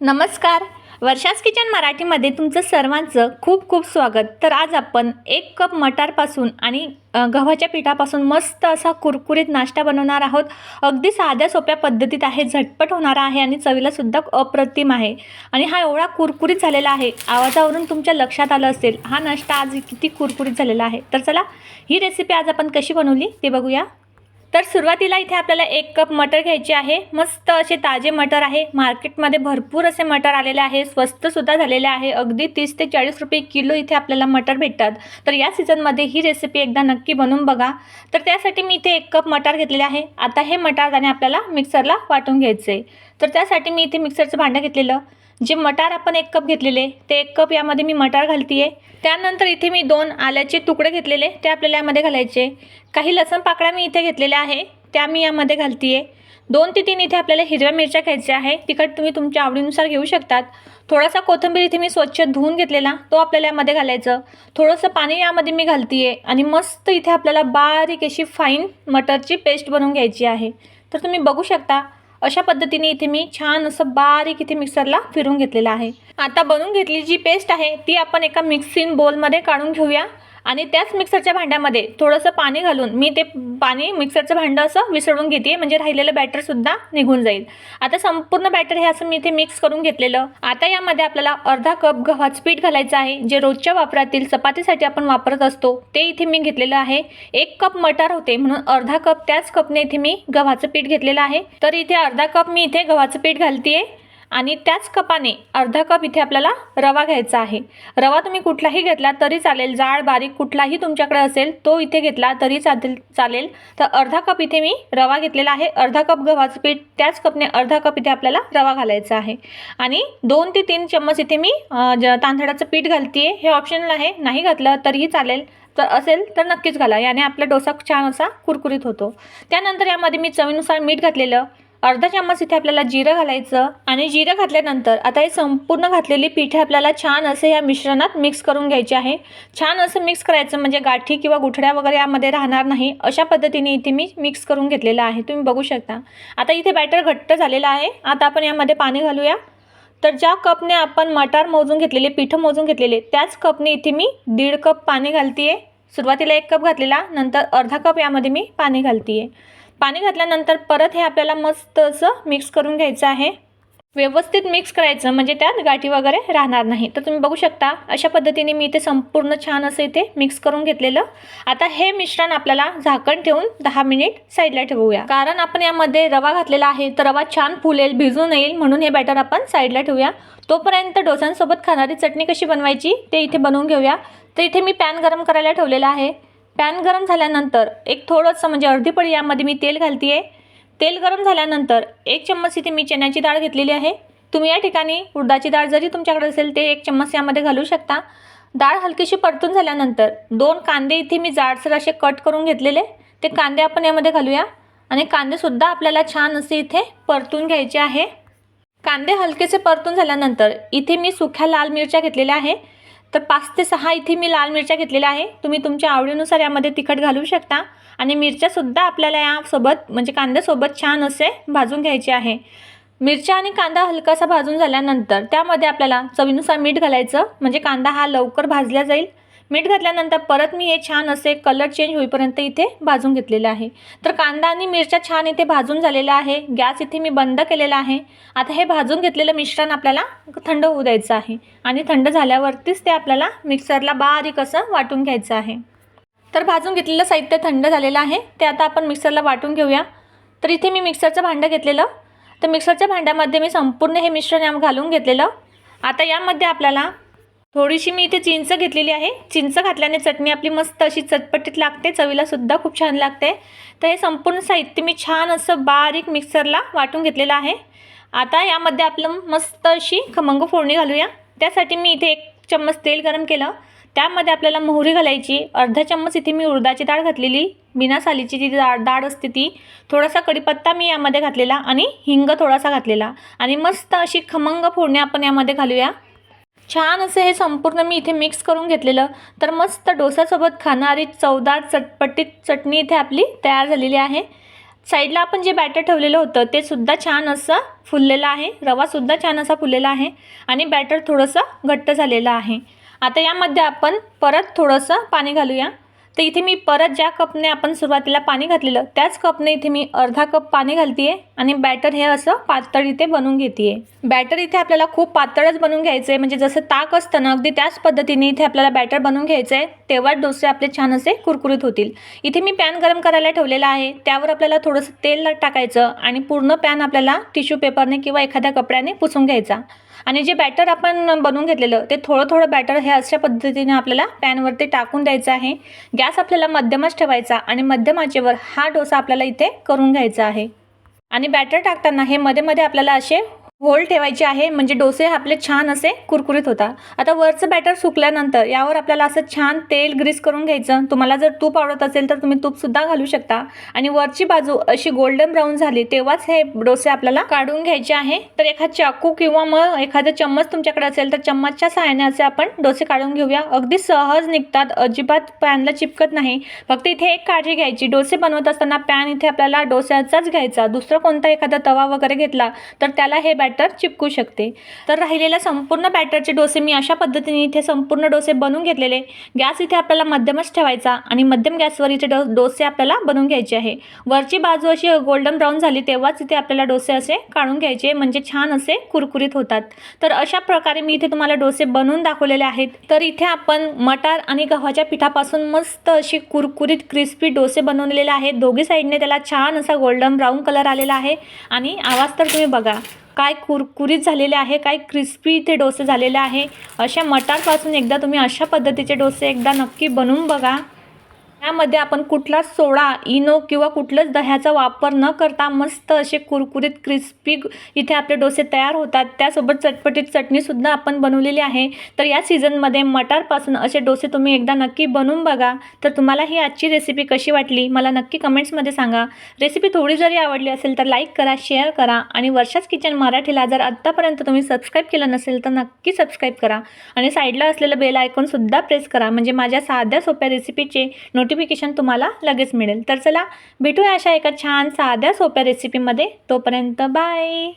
नमस्कार. वर्षास किचन मराठीमध्ये तुमचं सर्वांचं खूप खूप स्वागत. तर आज आपण एक कप मटारपासून आणि गव्हाच्या पिठापासून मस्त असा कुरकुरीत नाश्ता बनवणार आहोत. अगदी साध्या सोप्या पद्धतीत आहे झटपट होणारा आहे आणि चवीलासुद्धा अप्रतिम आहे. आणि हा एवढा कुरकुरीत झालेला आहे आवाजावरून तुमच्या लक्षात आलं असेल हा नाश्ता आज किती कुरकुरीत झालेला आहे. तर चला ही रेसिपी आज आपण कशी बनवली ते बघूया. तर सुरुवातीला इथे आपल्याला एक कप मटर घ्यायचे आहे. मस्त असे ताजे मटर आहे. मार्केटमध्ये भरपूर असे मटर आलेले आहे. स्वस्तसुद्धा झालेले आहे. अगदी तीस ते चाळीस रुपये किलो इथे आपल्याला मटर भेटतात. तर या सीझनमध्ये ही रेसिपी एकदा नक्की बनवून बघा. तर त्यासाठी मी इथे एक कप मटार घेतलेले आहे. आता हे मटारदाणे आपल्याला मिक्सरला वाटून घ्यायचे आहे तर त्यासाठी मी इथे मिक्सरचं भांडं घेतलेलं. जे मटार आपण एक कप घेतलेले ते एक कप यामध्ये मी मटार घालते आहे त्यानंतर इथे मी दोन आल्याचे तुकडे घेतलेले ते आपल्याला यामध्ये घालायचे. काही लसण पाकळ्या मी इथे घेतलेल्या आहे त्या मी यामध्ये घालते आहे दोन ते तीन इथे आपल्याला हिरव्या मिरच्या घ्यायच्या आहे तिखट तुम्ही तुमच्या आवडीनुसार घेऊ शकतात. थोडासा कोथिंबीर इथे मी स्वच्छ धुवून घेतलेला तो आपल्याला यामध्ये घालायचं. थोडंसं पाणी यामध्ये मी घालते आहे आणि मस्त इथे आपल्याला बारीक अशी फाईन मटरची पेस्ट बनवून घ्यायची आहे. तर तुम्ही बघू शकता अशा पद्धतीने इथे मी छान असं बारीक इथे मिक्सरला फिरून घेतलेलं आहे. आता बनवून घेतली जी पेस्ट आहे ती आपण एका मिक्सिंग बोलमध्ये काढून घेऊया. आणि त्याच मिक्सरच्या भांड्यामध्ये थोडंसं पाणी घालून मी ते पाणी मिक्सरचं भांडं असं विसळून घेते म्हणजे राहिलेलं बॅटरसुद्धा निघून जाईल. आता संपूर्ण बॅटर हे असं मी इथे मिक्स करून घेतलेलं. आता यामध्ये आपल्याला अर्धा कप गव्हाचं पीठ घालायचं आहे जे रोजच्या वापरातील चपातीसाठी आपण वापरत असतो ते इथे मी घेतलेलं आहे. एक कप मटार होते म्हणून अर्धा कप त्याच कपने इथे मी गव्हाचं पीठ घेतलेलं आहे. तर इथे अर्धा कप मी इथे गव्हाचं पीठ घालते आणि त्याच कपाने अर्धा कप इथे आपल्याला रवा घ्यायचा आहे. रवा तुम्ही कुठलाही घेतला तरी चालेल. जाड बारीक कुठलाही तुमच्याकडे असेल तो इथे घेतला तरी चालेल चालेल. तर अर्धा कप इथे मी रवा घेतलेला आहे. अर्धा कप गव्हाचं पीठ त्याच कपने अर्धा कप इथे आपल्याला रवा घालायचा आहे. आणि दोन ते तीन चम्मच इथे मी ज तांदळाचं पीठ घालते हे ऑप्शनल आहे. नाही घातलं तरीही चालेल. तर असेल तर नक्कीच घाला. याने आपला डोसा छान असा कुरकुरीत होतो. त्यानंतर यामध्ये मी चवीनुसार मीठ घातलेलं. अर्धा चम्मच इथे आपल्याला जिरं घालायचं आणि जिरं घातल्यानंतर आता हे संपूर्ण घातलेली पिठे आपल्याला छान असे या मिश्रणात मिक्स करून घ्यायचे आहे. छान असं मिक्स करायचं म्हणजे गाठी किंवा गुठळ्या वगैरे यामध्ये राहणार नाही. अशा पद्धतीने इथे मी मिक्स करून घेतलेलं आहे. तुम्ही बघू शकता. आता इथे बॅटर घट्ट झालेलं आहे. आता आपण यामध्ये पाणी घालूया. तर ज्या कपने आपण मटार मोजून घेतलेले पिठं मोजून घेतलेले त्याच कपने इथे मी दीड कप पाणी घालते आहे सुरुवातीला एक कप घातलेला नंतर अर्धा कप यामध्ये मी पाणी घालते आहे पाणी घातल्यानंतर परत हे आपल्याला मस्त असं मिक्स करून घ्यायचं आहे. व्यवस्थित मिक्स करायचं म्हणजे त्यात गाठी वगैरे राहणार नाही. तर तुम्ही बघू शकता अशा पद्धतीने मी इथे संपूर्ण छान असं इथे मिक्स करून घेतलेलं. आता हे मिश्रण आपल्याला झाकण ठेवून दहा मिनिट साईडला ठेवूया. कारण आपण यामध्ये रवा घातलेला आहे तर रवा छान फुलेल भिजून येईल म्हणून हे बॅटर आपण साईडला ठेवूया. तोपर्यंत डोसांसोबत खाणारी चटणी कशी बनवायची ते इथे बनवून घेऊया. तर इथे मी पॅन गरम करायला ठेवलेला आहे. पॅन गरम झाल्यानंतर एक थोडंसं म्हणजे अर्धी पडी यामध्ये मी तेल घालते आहे तेल गरम झाल्यानंतर एक चम्मच इथे मी चण्याची डाळ घेतलेली आहे. तुम्ही या ठिकाणी उडदाची डाळ जरी तुमच्याकडे असेल ते एक चम्मच यामध्ये घालू शकता. डाळ हलकीशी परतून झाल्यानंतर दोन कांदे इथे मी जाडसर असे कट करून घेतलेले. ते कांदे आपण यामध्ये घालूया. आणि कांदेसुद्धा आपल्याला छान असे इथे परतून घ्यायचे आहे. कांदे हलकेसे परतून झाल्यानंतर इथे मी सुख्या लाल मिरच्या घेतलेल्या आहे. तर पाच ते सहा इथे मी लाल मिरच्या घेतलेल्या आहे. तुम्ही तुमच्या आवडीनुसार यामध्ये तिखट घालू शकता. आणि मिरच्यासुद्धा आपल्याला यासोबत म्हणजे कांद्यासोबत छान असे भाजून घ्यायचे आहे. मिरच्या आणि कांदा हलकासा भाजून झाल्यानंतर त्यामध्ये आपल्याला चवीनुसार मीठ घालायचं. म्हणजे कांदा हा लवकर भाजला जाईल. मीठ घातल्यानंतर परत मी हे छान असे कलर चेंज होईपर्यंत इथे भाजून घेतलेलं आहे. तर कांदा आणि मिरच्या छान इथे भाजून झालेला आहे. गॅस इथे मी बंद केलेला आहे. आता हे भाजून घेतलेलं मिश्रण आपल्याला थंड होऊ द्यायचं आहे. आणि थंड झाल्यावरतीच ते आपल्याला मिक्सरला बारीक असं वाटून घ्यायचं आहे. तर भाजून घेतलेलं साहित्य थंड झालेलं आहे. ते आता आपण मिक्सरला वाटून घेऊया. तर इथे मी मिक्सरचं भांडं घेतलेलं. तर मिक्सरच्या भांड्यामध्ये मी संपूर्ण हे मिश्रण घालून घेतलेलं. आता यामध्ये आपल्याला थोडीशी मी इथे चिंच घेतलेली आहे. चिंच घातल्याने चटणी आपली मस्त अशी चटपटीत लागते. चवीलासुद्धा खूप छान लागते. तर हे संपूर्ण साहित्य मी छान असं बारीक मिक्सरला वाटून घेतलेलं आहे. आता यामध्ये आपलं मस्त अशी खमंग फोडणी घालूया. त्यासाठी मी इथे एक चम्मच तेल गरम केलं. त्यामध्ये आपल्याला मोहरी घालायची. अर्धा चम्मच इथे मी उडदाची डाळ घातलेली. बिना सालीची जी डाळ डाळ असते ती. थोडासा कढीपत्ता मी यामध्ये घातलेला आणि हिंग थोडासा घातलेला. आणि मस्त अशी खमंग फोडणी आपण यामध्ये घालूया. छान असं हे संपूर्ण मी इथे मिक्स करून घेतलेलं. तर मस्त डोसासोबत खाणारी चवदार चटपटीत चटणी इथे आपली तयार झालेली आहे. साईडला आपण जे बॅटर ठेवलेलं होतं ते सुद्धा छान असं फुललेलं आहे. रवासुद्धा छान असा फुललेला आहे आणि बॅटर थोडंसं घट्ट झालेलं आहे. आता यामध्ये आपण परत थोडंसं पाणी घालूया. तर इथे मी परत ज्या कपने आपण सुरुवातीला पाणी घातलेलं त्याच कपने इथे मी अर्धा कप पाणी घालते आहे आणि बॅटर हे असं पातळ इथे बनवून घेते आहे बॅटर इथे आपल्याला खूप पातळच बनवून घ्यायचं आहे म्हणजे जसं ताक असतं ना अगदी त्याच पद्धतीने इथे आपल्याला बॅटर बनवून घ्यायचं आहे तेव्हाच डोसे आपले छान असे कुरकुरीत होतील. इथे मी पॅन गरम करायला ठेवलेला आहे त्यावर आपल्याला थोडंसं तेल टाकायचं आणि पूर्ण पॅन आपल्याला टिश्यू पेपरने किंवा एखाद्या कपड्याने पुसून घ्यायचा. आणि जे बॅटर आपण बनवून घेतलेलं ते थोडं थोडं बॅटर हे अशा पद्धतीने आपल्याला पॅनवरती टाकून द्यायचं आहे. गॅस आपल्याला मध्यमच ठेवायचा आणि मध्यमाचेवर हा डोसा आपल्याला इथे करून घ्यायचा आहे. आणि बॅटर टाकताना हे मध्ये मध्ये आपल्याला असे होल ठेवायचे आहे म्हणजे डोसे आपले छान असे कुरकुरीत होता आता वरचं बॅटर सुकल्यानंतर यावर आपल्याला असं छान तेल ग्रीस करून घ्यायचं. तुम्हाला जर तूप आवडत असेल तर तुम्ही तूपसुद्धा घालू शकता. आणि वरची बाजू अशी गोल्डन ब्राऊन झाली तेव्हाच हे डोसे आपल्याला काढून घ्यायचे आहे. तर एखाद चाकू किंवा मग एखादा चम्मच तुमच्याकडे असेल तर चम्मचच्या सहाय्याने असे आपण डोसे काढून घेऊया. अगदी सहज निघतात अजिबात पॅनला चिपकत नाही. फक्त इथे एक काळजी घ्यायची. डोसे बनवत असताना पॅन इथे आपल्याला डोस्याचाच घ्यायचा. दुसरा कोणता एखादा तवा वगैरे घेतला तर त्याला हे बॅटर चिपकू शकते. तर राहिलेल्या संपूर्ण बॅटरचे डोसे मी अशा पद्धतीने इथे संपूर्ण डोसे बनवून घेतलेले. गॅस इथे आपल्याला मध्यमच ठेवायचा आणि मध्यम गॅसवर इथे डो डोसे आपल्याला बनवून घ्यायचे आहे. वरची बाजू अशी गोल्डन ब्राऊन झाली तेव्हाच इथे आपल्याला डोसे असे काढून घ्यायचे म्हणजे छान असे कुरकुरीत होतात. तर अशा प्रकारे मी इथे तुम्हाला डोसे बनवून दाखवलेले आहेत. तर इथे आपण मटार आणि गव्हाच्या पिठापासून मस्त अशी कुरकुरीत क्रिस्पी डोसे बनवलेले आहेत. दोघी साईडने त्याला छान असा गोल्डन ब्राऊन कलर आलेला आहे. आणि आवाज तर तुम्ही बघा. काय कुरकुरीत झालेले आहे काय क्रिस्पी इथे डोसे झालेले आहे अशा मटारपासून एकदा तुम्ही अशा पद्धतीचे डोसे एकदा नक्की बनवून बघा. यामध्ये आपण कुठलाच सोडा इनो किंवा कुठलंच दह्याचा वापर न करता मस्त असे कुरकुरीत क्रिस्पी इथे आपले डोसे तयार होतात. त्यासोबत चटपटीत चटणीसुद्धा आपण बनवलेली आहे. तर या सीझनमध्ये मटारपासून असे डोसे तुम्ही एकदा नक्की बनवून बघा. तर तुम्हाला ही आजची रेसिपी कशी वाटली मला नक्की कमेंट्समध्ये सांगा. रेसिपी थोडी जरी आवडली असेल तर लाईक करा शेअर करा आणि वर्षाच किचन मराठीला जर आत्तापर्यंत तुम्ही सबस्क्राईब केलं नसेल तर नक्की सबस्क्राईब करा. आणि साईडला असलेलं बेल आयकॉनसुद्धा प्रेस करा. म्हणजे माझ्या साध्या सोप्या रेसिपीचे नोटिफिकेशन तुम्हाला लगेच मिळेल. तर चला भेटूया अशा एका छान साध्या सोप्या रेसिपीमध्ये तोपर्यंत बाय